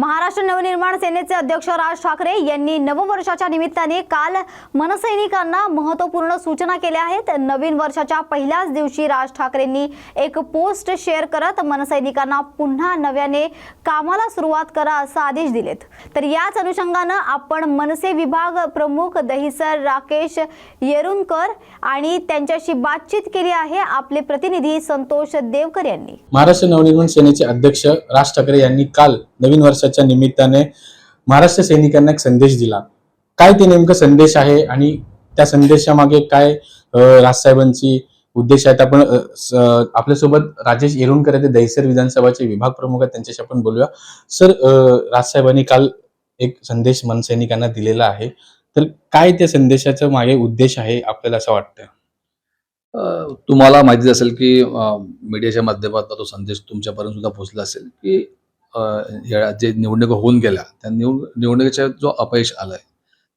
महाराष्ट्र नवनिर्माण सेनेचे अध्यक्ष राज ठाकरे यांनी नववर्षाच्या निमित्ताने काल मनसैनिकांना महत्त्वपूर्ण सूचना केल्या आहेत. नवीन वर्षाच्या पहिल्याच दिवशी राज ठाकरेंनी एक पोस्ट शेअर करत मनसैनिकांना पुन्हा नव्याने कामाला सुरुवात करा असा आदेश दिलेत. तर याच अनुषंगानं आपण मनसे विभाग प्रमुख दहिसर राकेश येरुनकर आणि त्यांच्याशी बातचीत केली आहे आपले प्रतिनिधी संतोष देवकर यांनी. महाराष्ट्र नवनिर्माण सेनेचे अध्यक्ष राज ठाकरे यांनी काल नवीन वर्षाच्या निमित्ताने महाराष्ट्र सैनिकांना एक संदेश दिला. काय ते नेमकं संदेश आहे आणि त्या संदेशामागे काय राजसाहेबांची उद्देश आहेत आपण आपल्यासोबत राजेश येरुणकर आहेत ते दहिसर विधानसभाचे विभाग प्रमुख आहेत त्यांच्याशी आपण बोलूया. सर राजसाहेबांनी काल एक संदेश मनसैनिकांना दिलेला आहे. तर काय त्या संदेशाचा मागे उद्देश आहे आपल्याला असं वाटतं तुम्हाला माहिती असेल की मीडियाच्या माध्यमातून तो संदेश तुमच्यापर्यंत सुद्धा पोहोचला असेल की जे निवडणुका होऊन गेल्या त्या निवड निवडणुकीच्या जो अपयश आलाय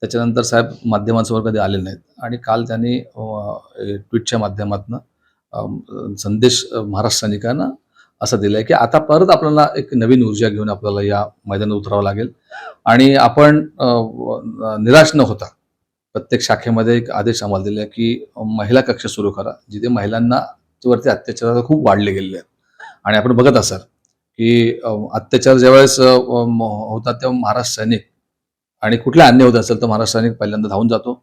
त्याच्यानंतर साहेब माध्यमांसमोर कधी आले नाहीत. आणि काल त्यांनी ट्विटच्या माध्यमातून संदेश महाराष्ट्र सैनिकांना असं दिलाय की आता परत आपल्याला एक नवीन ऊर्जा घेऊन आपल्याला या मैदानात उतरावं लागेल. आणि आपण निराश न होता प्रत्येक शाखेमध्ये एक आदेश आम्हाला दिले की महिला कक्ष सुरू करा जिथे महिलांना वरती अत्याचार खूप वाढले गेलेले आहेत. आणि आपण बघत असाल की अत्याचार ज्यावेळेस होतात तेव्हा महाराष्ट्र सैनिक आणि कुठला अन्याय होत असेल तर महाराष्ट्र सैनिक पहिल्यांदा धावून जातो.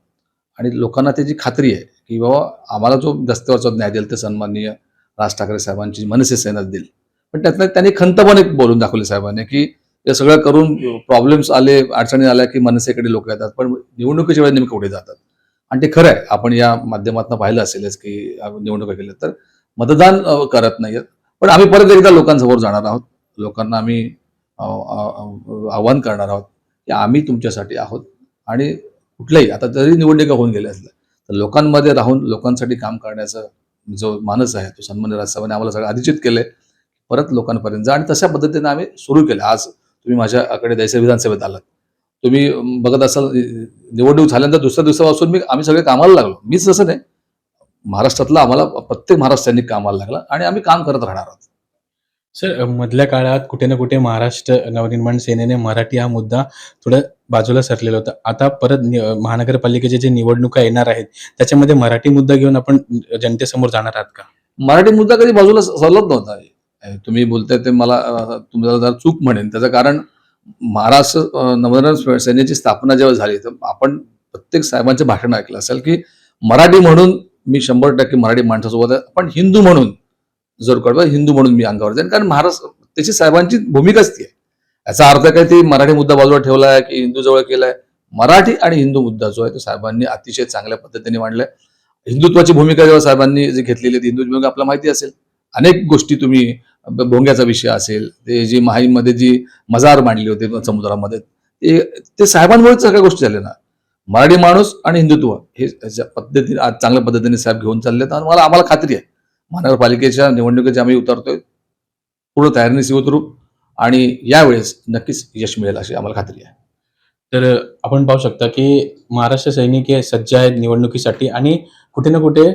आणि लोकांना त्याची खात्री आहे की बाबा आम्हाला जो दस्त्यावरचा न्याय देईल ते सन्माननीय राज ठाकरे साहेबांची मनसे सेनात देईल. पण त्यातनं त्यांनी खंत पण एक बोलून दाखवली साहेबांनी की हे सगळं करून प्रॉब्लेम्स आले अडचणी आल्या की मनसेकडे लोक येतात पण निवडणुकीच्या वेळेस नेमके कुठे जातात? आणि ते खरं आहे आपण या माध्यमातून पाहिलं असेलच की निवडणुका केल्या तर मतदान करत नाहीत पण आम्ही परत एकदा लोकांसमोर जाणार आहोत. लोकांना आम्ही आव्हान करणार आहोत की आम्ही तुमच्यासाठी आहोत. आणि कुठल्याही आता जरी निवडणुका होऊन गेल्या असल्या तर लोकांमध्ये राहून लोकांसाठी काम करण्याचा जो मानस आहे तो सन्मान्य राजसाहेबांनी आम्हाला सगळं अधिचित केलंय. परत लोकांपर्यंत जा आणि तशा पद्धतीने आम्ही सुरू केलं. आज तुम्ही माझ्याकडे दैसर विधानसभेत आलात. तुम्ही बघत असाल निवडणूक झाल्यानंतर दुसऱ्या दिवसापासून मी आम्ही सगळे कामाला लागलो. मीच तसं नाही. महाराष्ट्रातला आम्हाला प्रत्येक महाराष्ट्रांनी कामाला लागला आणि आम्ही काम करत राहणार आहोत. सर मधल्या काळात कुठे ना कुठे महाराष्ट्र नवनिर्माण सेनेने मराठी हा मुद्दा थोडं बाजूला सरलेला होता. आता परत महानगरपालिकेचे जे निवडणुका येणार आहेत त्याच्यामध्ये मराठी मुद्दा घेऊन आपण जनतेसमोर जाणार आहात का? मराठी मुद्दा कधी बाजूला सरलत नव्हता. तुम्ही बोलताय ते मला तुम्हाला जरा चूक म्हणेन. त्याचं कारण महाराष्ट्र नवनिर्माण सेनेची स्थापना जेव्हा झाली तर आपण प्रत्येक साहेबांचे भाषण ऐकलं असेल की मराठी म्हणून मी शंभर टक्के मराठी माणसासोबत आहे. पण हिंदू म्हणून जर कळवा हिंदू म्हणून मी अंगावर जाईन कारण महाराष्ट्र त्याची साहेबांची भूमिकाच ती आहे. याचा अर्थ काय ते मराठी मुद्दा बाजूला ठेवलाय की हिंदू जवळ केलाय. मराठी आणि हिंदू मुद्दा जो आहे तो साहेबांनी अतिशय चांगल्या पद्धतीने मांडलाय. हिंदुत्वाची भूमिका जेव्हा साहेबांनी जी घेतलेली आहे हिंदू भूमिका आपल्याला माहिती असेल. अनेक गोष्टी तुम्ही भोंग्याचा विषय असेल ते जी माहीमध्ये जी मजार मांडली होती समुद्रामध्ये ते ते साहेबांमुळेच सगळ्या गोष्टी झाल्या ना. मराठी माणूस आणि हिंदुत्व हे पद्धतीने आज चांगल्या पद्धतीने साहेब घेऊन चालले आणि मला आम्हाला खात्री आहे. महानगरपालिकेच्या निवडणुकीचे आम्ही उतरतोय. पूर्ण तयारीने उतरू आणि यावेळेस नक्कीच यश मिळेल अशी आम्हाला खात्री आहे. तर आपण पाहू शकता की महाराष्ट्र सैनिक हे सज्ज आहेत निवडणुकीसाठी आणि कुठे ना कुठे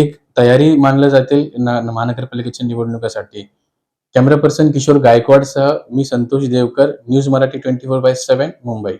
एक तयारी मानलं जाते महानगरपालिकेच्या निवडणुकीसाठी. कॅमेरा पर्सन किशोर गायकवाडसह मी Santosh Devkar news Marathi twenty four by seven Mumbai.